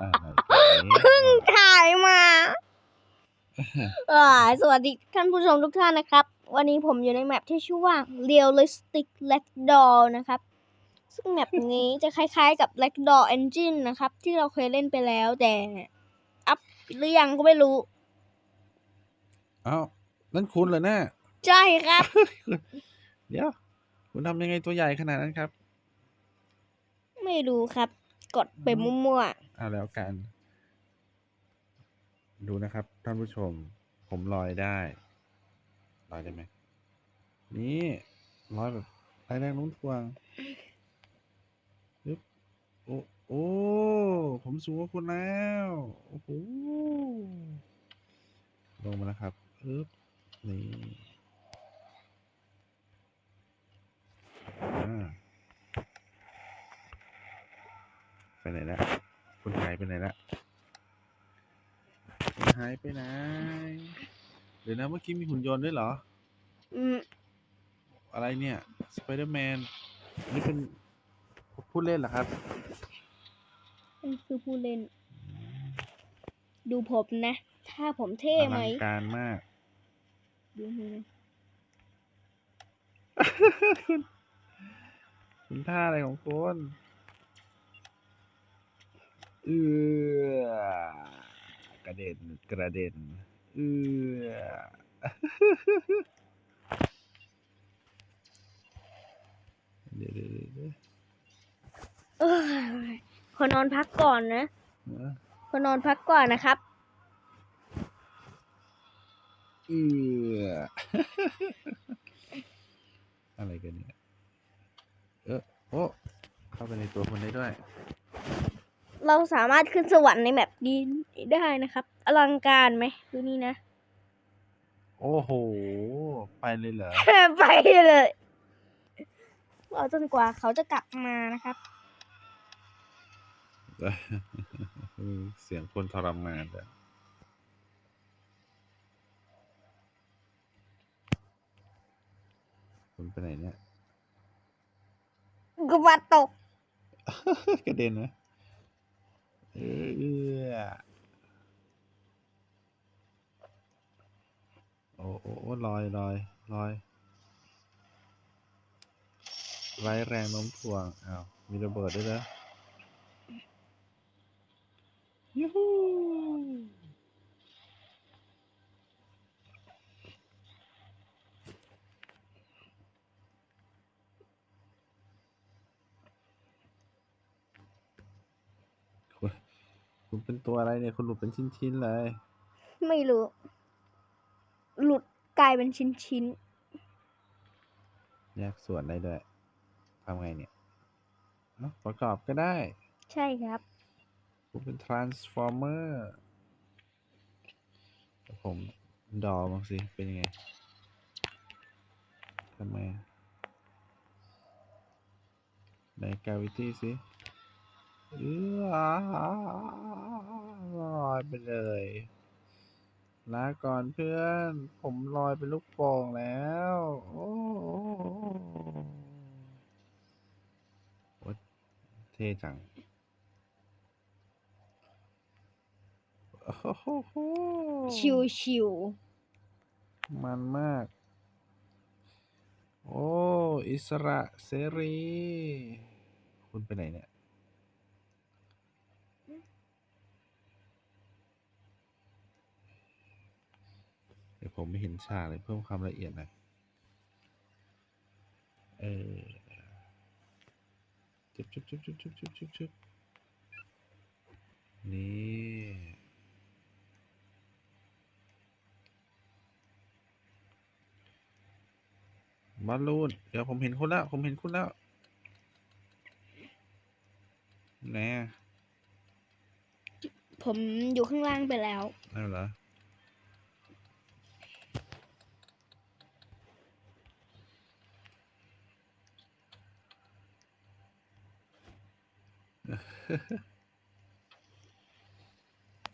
อะไรเพิ่งถ่ายมาอ่าสวัสดีท่านผู้ชมทุกท่านนะครับ วันนี้ผมอยู่ในแมปที่ชื่อว่า Realistic Ragdoll นะครับ ซึ่งแมปนี้จะคล้ายๆกับ Ragdoll Engine นะครับ ที่เราเคยเล่นไปแล้วแต่ อัพหรือยังก็ไม่รู้เอ้านั่นคุณเหรอเนี่ยใช่ครับ เดี๋ยว คุณทำยังไงตัวใหญ่ขนาดนั้นครับ ไม่รู้ครับ กดไปมั่วเอาแล้วกัน ดูนะครับท่านผู้ชม ผมลอยได้ลอยได้ไหมนี่ลอยแบบไร้แรงโน้มถ่วงปึ๊บโอ้โอ้ผมสูงกว่าคุณแล้วโอ้โหลงมาแล้วครับปึ๊บนี่อ่า ไปไหนละคุณหายไปไหนละคุณหายไปไหน เดี๋ยวนะเมื่อกี้มีหุ่นยนต์ด้วยเหรอๆอืมอะไรเนี่ยสไปเดอร์แมนนี่เป็นผู้เล่นเหรอครับนี่คือผู้เล่น ดูผมนะ ถ้าผมเท่อไหมลังการมาก ดูนี่นะคุณท่าอะไรของคุณ เออกระเด็นกระเด็นเออเดี๋ยวเดี๋ยวเดี๋ยวเดี๋ยวเอ้ยขอนอนพักก่อนนะเออขอนอนพักก่อนนะครับ เอออะไรกันเนี่ยเออโอ้เข้าไปในตัวคนได้ด้วย เราสามารถขึ้นสวรรค์ในแบบนี้ได้นะครับอลังการไหมดูนี่นะ โอ้โห ไปเลยเหรอ ไปเลยรอจนกว่าเขาจะกลับมานะครับ เสียงคนทรมานอะคุณไปไหนเนี่ยกวัดตก กระเด็นไหม เออโอ้โอ้โอ้ลอยลอยลอยไร้แรงโน้มถ่วงอ้าวมีระเบิดด้วยนะยูฮูคุณ คุณเป็นตัวอะไรเนี่ยคุณหลุดเป็นชิ้นๆเลย ไม่รู้ หลุดกลายเป็นชิ้นแยกส่วนได้ด้วยทำไงเนี่ยเอ้าประกอบก็ได้ๆ ใช่ครับ ผมเป็น transformer เดี๋ยวผมดอมั้างสิเป็นยังไงทำไมใน gravity สิ เออลอยไปเลยลาก่อนเพื่อน ผมลอยเป็นลูกโป่งแล้ว โอ้โหเท่จังโอ้โหชิวชิวมันมาก โอ้ อิสระเสรี คุณไปไหนเนี่ย ดี๋ยวผมไม่เห็นฉากเลยเพิ่มความละเอียดหน่อยเออจุบจุบจุบจุบจุบจุบจุบจุบนี่บอลลูนเดี๋ยวผมเห็นคุณแล้ว ผมเห็นคุณแล้วแน่ๆผมอยู่ข้างล่างไปแล้วนั่นเหรอ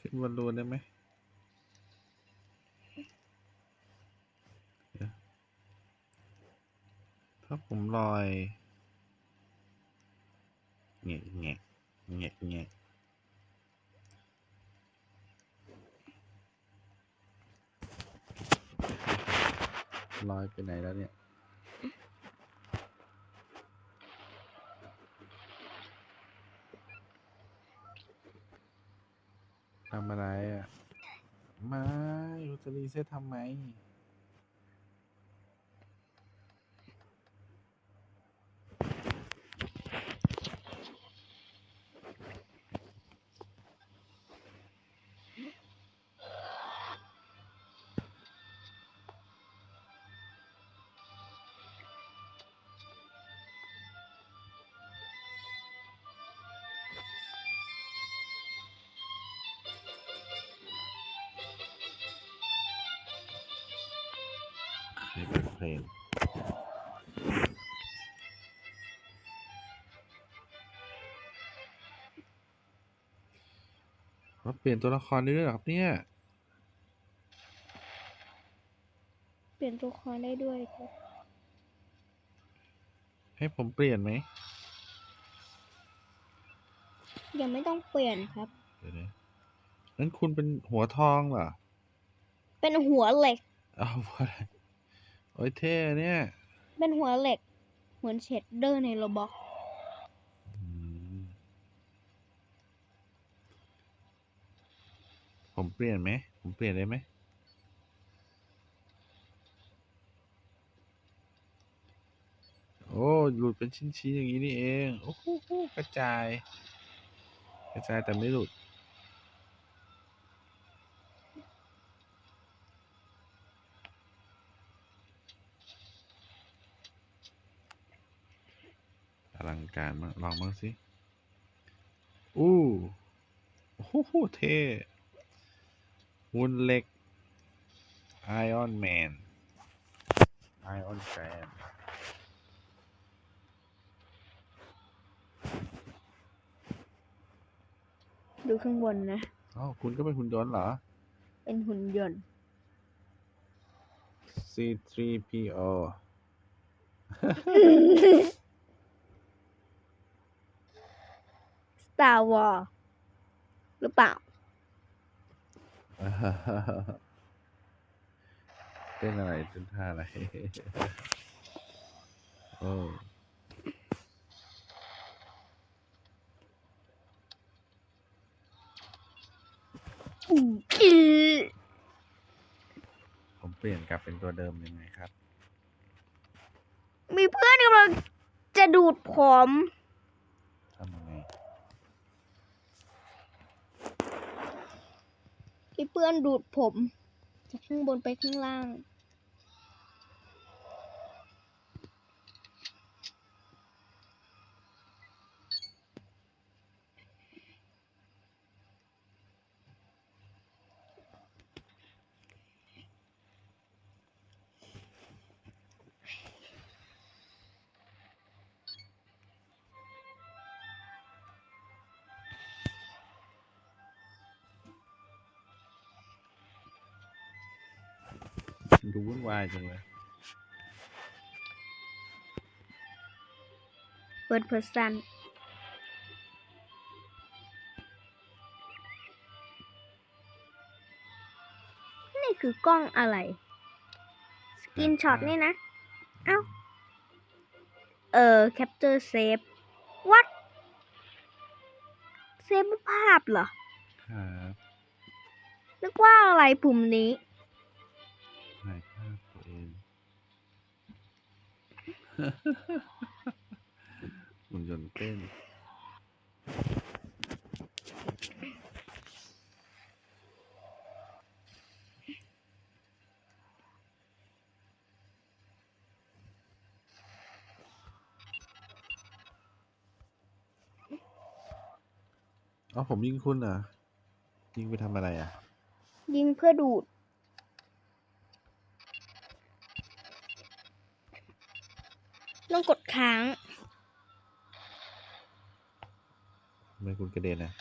ขึ้นบอลลูนได้ไหมถ้าผมลอยงะแงะแงะแงะลอยไปไหนแล้วเนี่ย ทำอะไรอะ ไม่อุตรีเซตทำไม นี่เป็นเพลงว่าเปลี่ยนตัวละครได้ด้วยเหรอครับเนี่ย เปลี่ยนตัวละครได้ด้วยครับให้ผมเปลี่ยนไหมยังไม่ต้องเปลี่ยนครับ เดี๋ยวนะนั้นคุณเป็นหัวทองเหรอ เป็นหัวเหล็ก เอาอะไรโอ้ยเท่เนี่ยเป็นหัวเหล็ก เหมือนเชดเดอร์ในโรบอกอืมผมเปลี่ยนไหม ผมเปลี่ยนได้ไหม โอ้หลุดเป็นชิ้นๆอย่างนี้นี่เอง โอ้โหกระจาย กระจายแต่ไม่หลุด ลังการมากลองบ้างสิ อู้โอ้โหเท่หุ่นเหล็กไอออนแมนไอออนแฟนดูข้างบนนะอ๋อคุณก็เป็นหุ่นยนต์เหรอ เป็นหุ่นยนต์ C3PO Star War หรือเปล่า เต้นอะไรเต้นท่าอะไร โอ้อือผมเปลี่ยนกลับเป็นตัวเดิมยังไงครับ มีเพื่อนกำลังจะดูดผม ทำยังไง มี เพื่อนดูดผม จากข้างบนไปข้างล่าง ดูวุ่นวายจังเลย First person นี่คือกล้องอะไร สกินช็อตนี่นะ เอ้า เออ capture save what เซฟภาพเหรอ ครับนึกว่าอะไรปุ่มนี้ หุ่นยนต์เต้นเอาผมยิงคุณเหรอยิงไปทำอะไรอะ ยิงเพื่อดูด ต้องกดค้างทำไมคุณกระเด็นอะ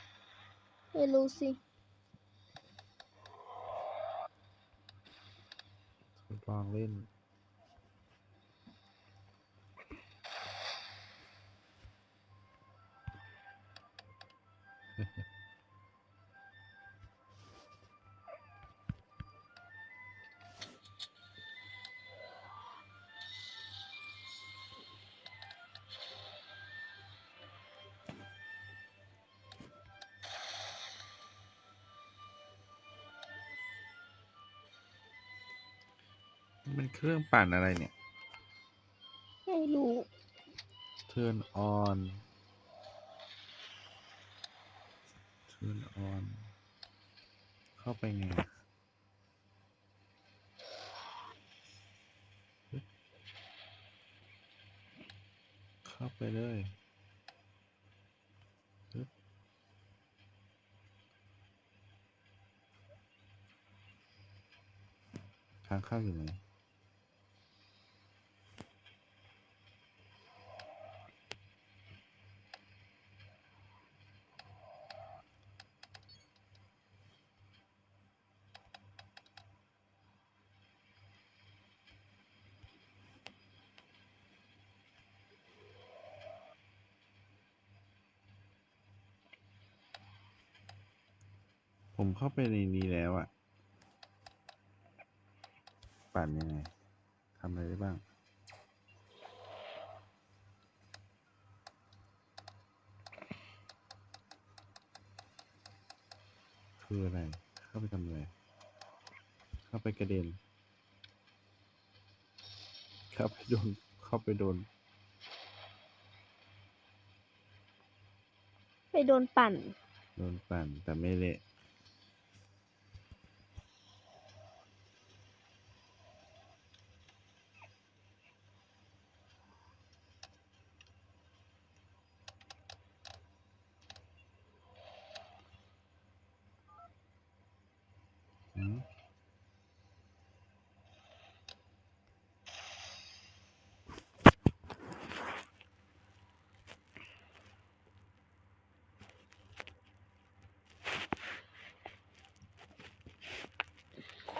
ไม่รู้สิทดลองเล่น มันเป็นเครื่องปั่นอะไรเนี่ย ไม่รู้ turn on turn on เข้าไปไงอะปึ๊บเข้าไปเลยปึ๊บทางเข้าอยู่ไหน ผมเข้าไปในนี้แล้วอะปั่นยังไงทำอะไรได้บ้าง คืออะไร เข้าไปทำอะไร เข้าไปกระเด็น เข้าไปโดน เข้าไปโดน ไปโดนปั่น โดนปั่นแต่ไม่เละ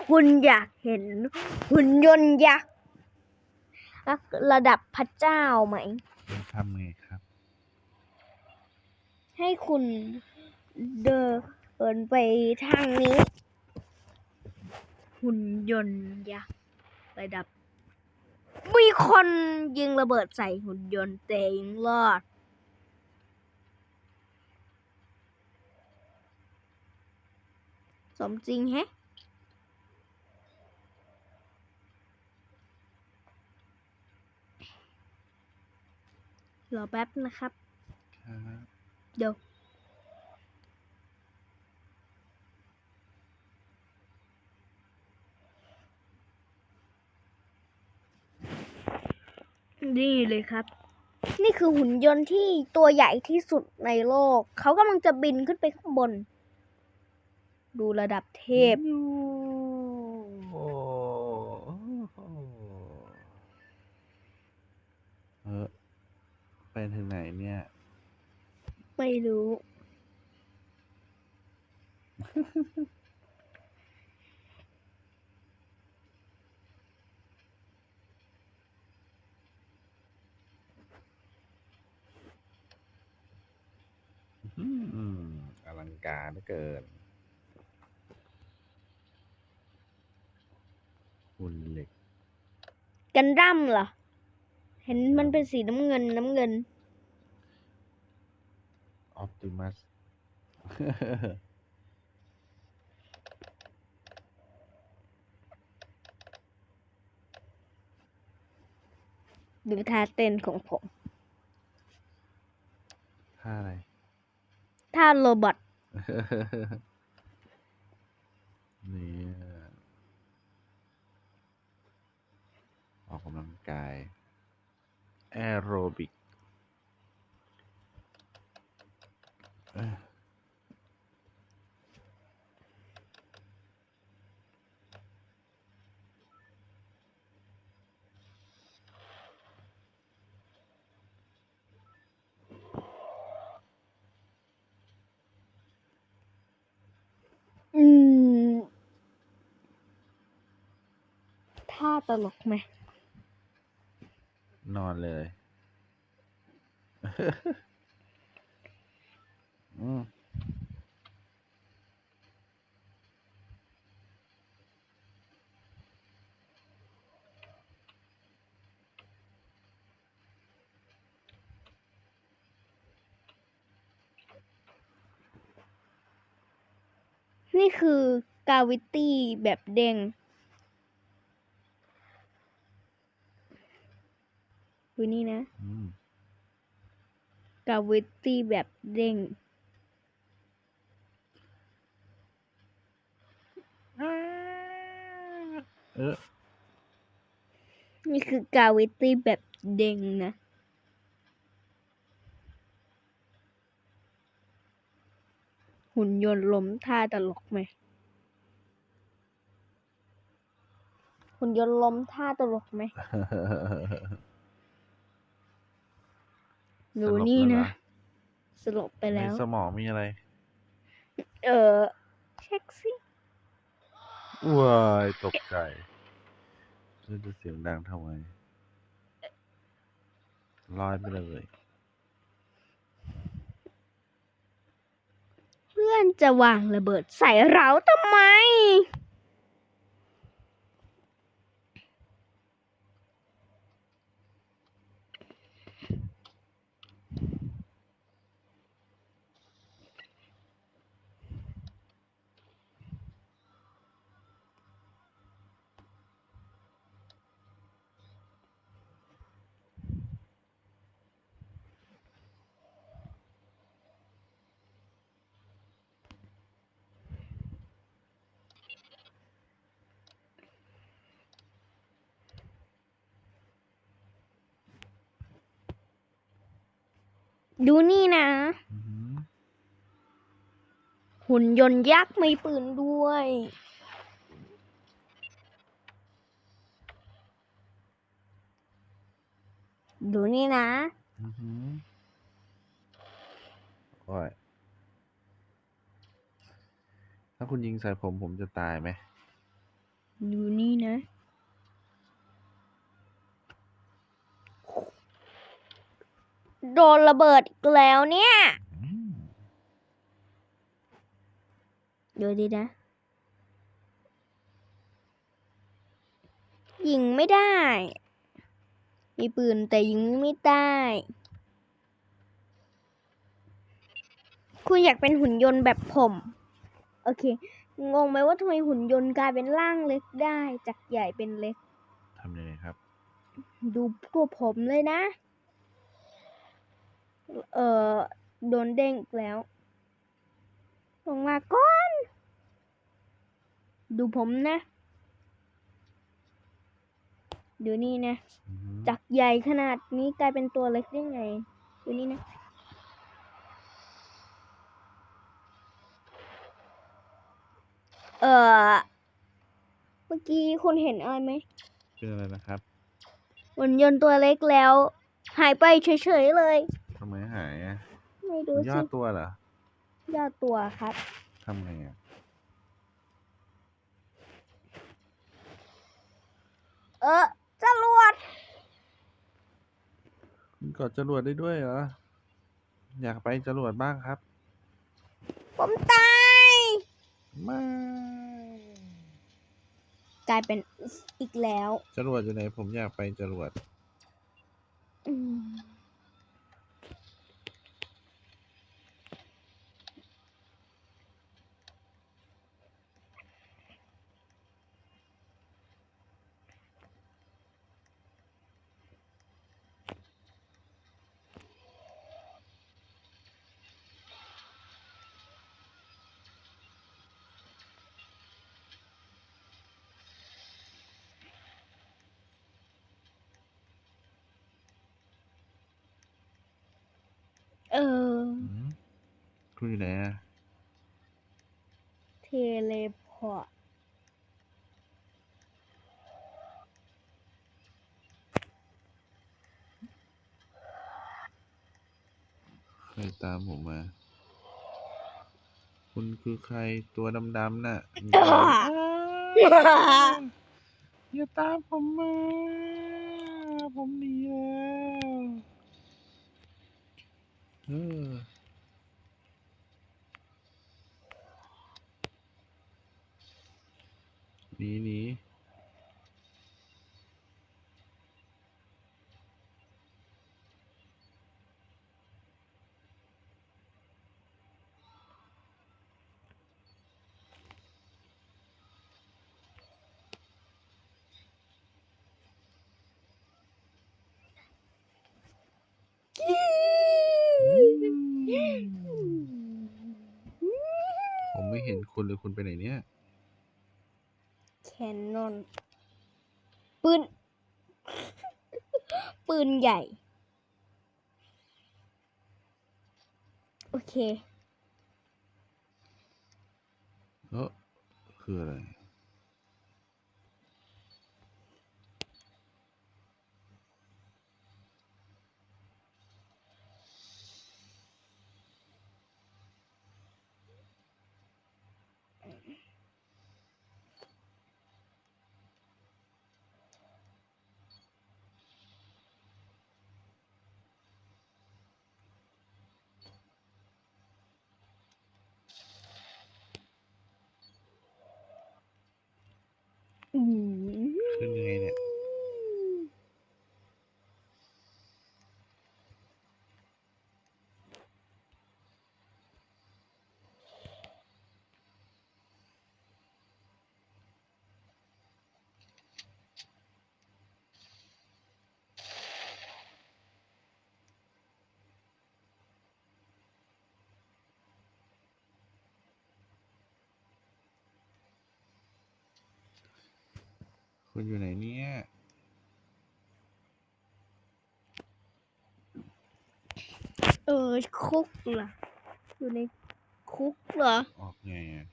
คุณอยากเห็นหุ่นยนต์ยักษ์ระดับพระเจ้าไหมแล้วทำไงครับ ให้คุณเดินไปทางนี้ หุ่นยนต์ยักษ์ระดับ มีคนยิงระเบิดใส่หุ่นยนต์แต่ยังรอดสมจริงแฮะ รอแป๊บนะครับครับเดี๋ยวนี่เลยครับ นี่คือหุ่นยนต์ที่ตัวใหญ่ที่สุดในโลก เขากำลังจะบินขึ้นไปข้างบน ดูระดับเทพ โอ้โหเออไป ถึงไหนเนี่ย ไม่รู้ อืมอลังการเหลือเกิน หุ่นเหล็ก กันดั้มเหรอ เห็นมันเป็นสีน้ำเงินน้ำเงิน ออ t ติมัส ดูท่าเต้นของผม ท่าอะไร ท่าโรบอท นี่ออกกำลังกาย แอโรบิกอืม ท่าตลกไหม นอนเลย อืมนี่คือกาวิตี้แบบเด้ง ดูนี่นะอืมกาวิตี้แบบเด้งเออนี่คือกาวิตี้แบบเด้งนะ หุ่นยนต์ล้มท่าตลกไหม หุ่นยนต์ล้มท่าตลกไหม ดูนี่นะสลบไปในแล้ว สมองมีอะไร เออเช็คสิว้ายตกใจจะเสียงดังทำไมลอยไปเลยเพื่อนจะวางระเบิดใส่เราทำไม ดูนี่นะอือหือหุ่นยนต์ยักษ์มีปืนด้วย ดูนี่นะอือหือโอ้ยถ้าคุณยิงใส่ผมผมจะตายไหม ดูนี่นะ โดนระเบิดอีกแล้วเนี่ยอืมดูดีนะ ยิงไม่ได้ มีปืนแต่ยิงไม่ได้ คุณอยากเป็นหุ่นยนต์แบบผม โอเค งงไหมว่าทำไมหุ่นยนต์กลายเป็นร่างเล็กได้ จากใหญ่เป็นเล็กทำยังไงครับ ดูตัวผมเลยนะ เอ่อโดนเด้งอีกแล้ว ลงมาก่อน ดูผมนะ ดูนี่นะอือหือจากใหญ่ขนาดนี้กลายเป็นตัวเล็กได้ไง ดูนี่นะเอ่อเมื่อกี้คุณเห็นอะไรไหมเป็นอะไรนะครับหุ่นยนต์ตัวเล็กแล้ว หายไปเฉยๆเลย ทำไมหายอะไม่มัรู้นย่อสิตัวเหรอย่อตัวครับ ทำไงอะเออจรวดคุณกดจรวดได้ด้วยเหรอ อยากไปจรวดบ้างครับ ผมตาย ไม่กลายเป็นอีกแล้ว จรวดอยู่ไหนผมอยากไปจรวด อืม อออืมคุณอยู่ไหนอะเทเลพอร์ต ใครตามผมมา คุณคือใครตัวดำๆน่ะอย่าตามผมมา ผมหนีแล้ว เออหนีหนี เห็น คุณเลยคุณไปไหนเนี่ยแคนนอนปืน ปืนใหญ่ โอเค เออคืออะไร อืม ขึ้นยังไงเนี่ย คุณอยู่ไหนเนี่ยเออคุกเหรออยู่ในคุกเหรอออกไงอะ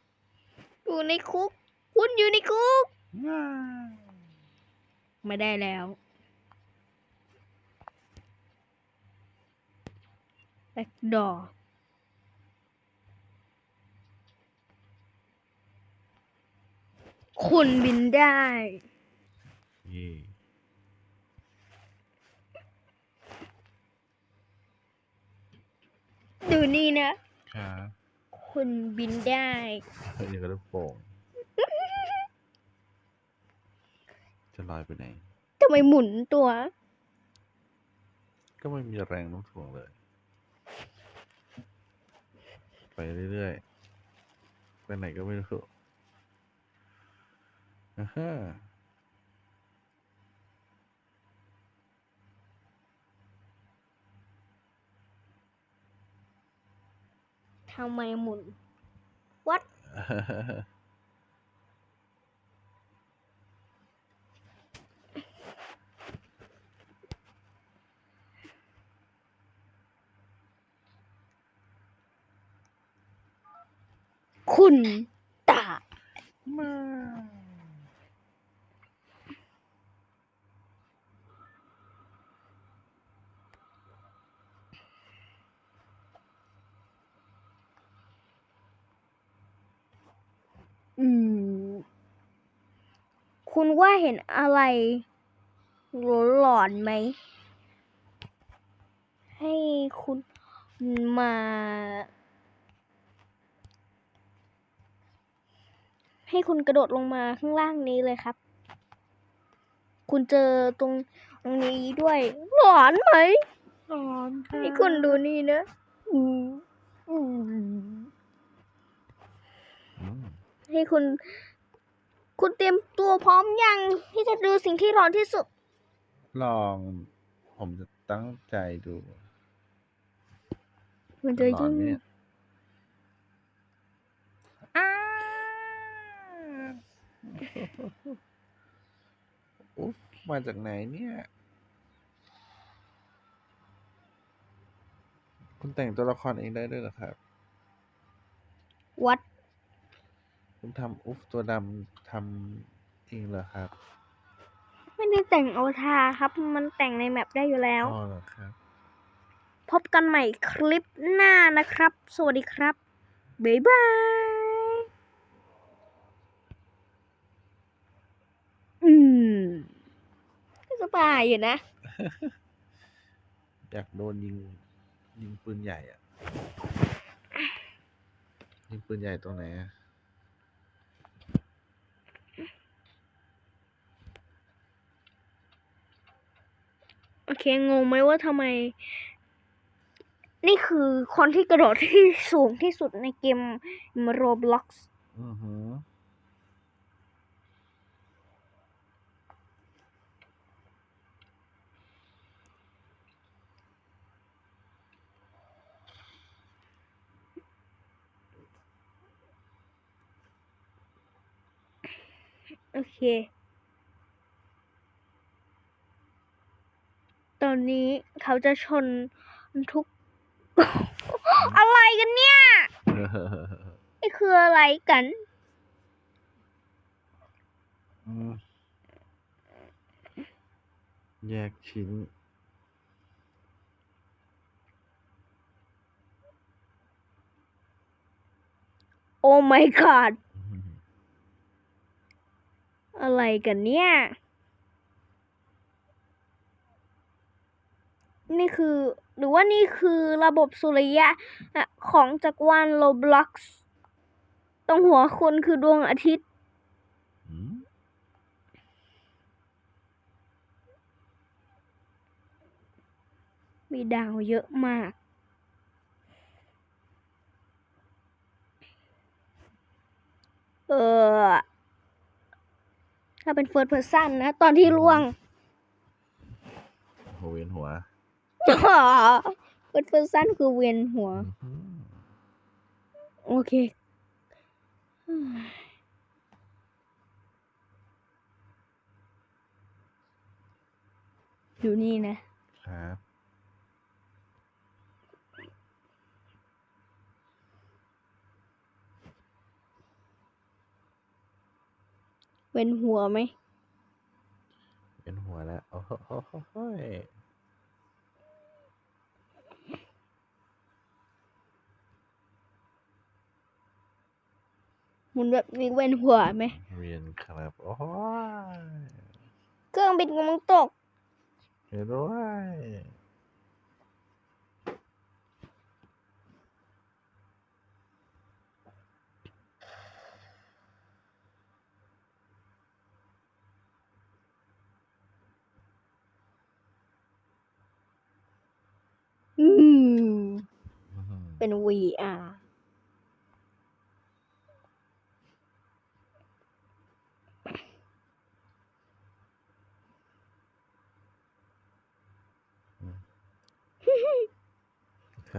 อยู่ในคุก คุณอยู่ในคุกง่าไม่ได้แล้ว แบ็กดอคุณบินได้เย่ดูนี่นะครับคุณบินได้เฮ้ยนี่ก็ลูกโป่งจะลอยไปไหน ทำไมหมุนตัว ก็ไม่มีแรงโน้มถ่วงเลย ไปเรื่อยๆ ไปไหนก็ไม่รู้อ่าฮะ ทำไมหมุน วัด คุณตา มา อืม คุณว่าเห็นอะไรหลอนๆไหม ให้คุณมา ให้คุณกระโดดลงมาข้างล่างนี้เลยครับ คุณเจอตรงตรงนี้ด้วย หลอนไหมร้อนค่ะให้คุณดูนี่นะอืมอืมอืมให้คุณ คุณเตรียมตัวพร้อมยังที่จะดูสิ่งที่ร้อนที่สุด ลองผมจะตั้งใจดูมันจะร้อนยิ่งไหมเนี่ยอ้าอุ๊บมาจากไหนเนี่ย คุณแต่งตัวละครเองได้ด้วยเหรอครับวัด คุณทำอุ๊บตัวดำทำเองเหรอครับ ไม่ได้แต่งโอทาครับ มันแต่งในแมปได้อยู่แล้ว อ๋อเหรอครับ พบกันใหม่คลิปหน้านะครับ สวัสดีครับ บ๊ายบายอืมก็สบายอยู่นะ อยากโดนยิง ยิงปืนใหญ่อะยิงปืนใหญ่ตรงไหนอะ โอเค งงไหมว่าทำไม นี่คือคนที่กระโดดที่สูงที่สุดในเกม Roblox อือหือโอเค ตอนนี้เขาจะชนทุก อะไรกันเนี่ยนี่คืออะไรกัน อืมแยกชิ้น โอ้ my god อะไรกันเนี่ย นี่คือ หรือว่านี่คือระบบสุริยะของจักรวาลโลบล็อกส์ตรงหัวคุณคือดวงอาทิตย์ มีดาวเยอะมากเออถ้าเป็นเฟิร์สเพ s ร์ซันนะ ตอนที่ล่วง หัวเวียนหัว เฟิร์สเพ s ร์ซันคือเวียนหัวอื้อหือโอเค อยู่นี่นะ ครับ เวียนหัวไหมเวียนหัวแล้ว โอ้โห หโหโหยหมุนแบบนี้เวียนหัวไหมเวียนครับโอ้ยเครื่องบินกำลังตกเห็นด้วยอืมอื้อหือเป็น VR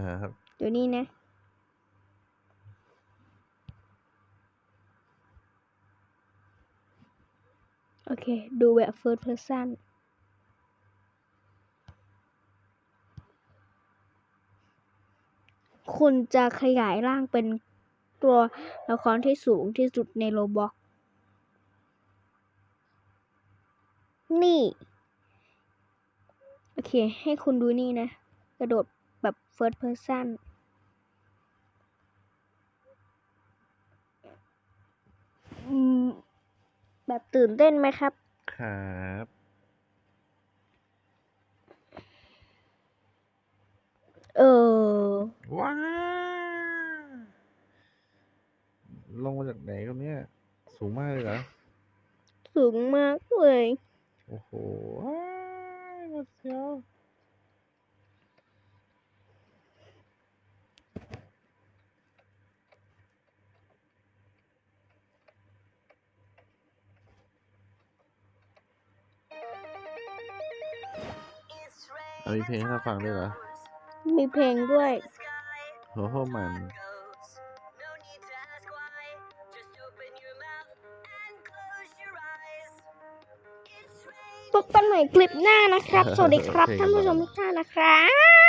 ครับเดี๋ยวนี้นะ โอเค ดูแบบ first person คุณจะขยายร่างเป็นตัวละครที่สูงที่สุดในโลบ็อก นี่ โอเค ให้คุณดูนี่นะ กระโดด first person อืมแบบตื่นเต้นไหมครับ ครับ เออ ว้าลงมาจากไหนครับเนี่ย สูงมากเลยเหรอ สูงมากเลย โอ้โหว้ายมาเชียว มีเพลงให้เราฟังด้วยเหรอ มีเพลงด้วยโหโหมันพบกันใหม่คลิปหน้านะครับ สวัสดีครับโอเคท่านผู้ชมทุกท่านนะครับ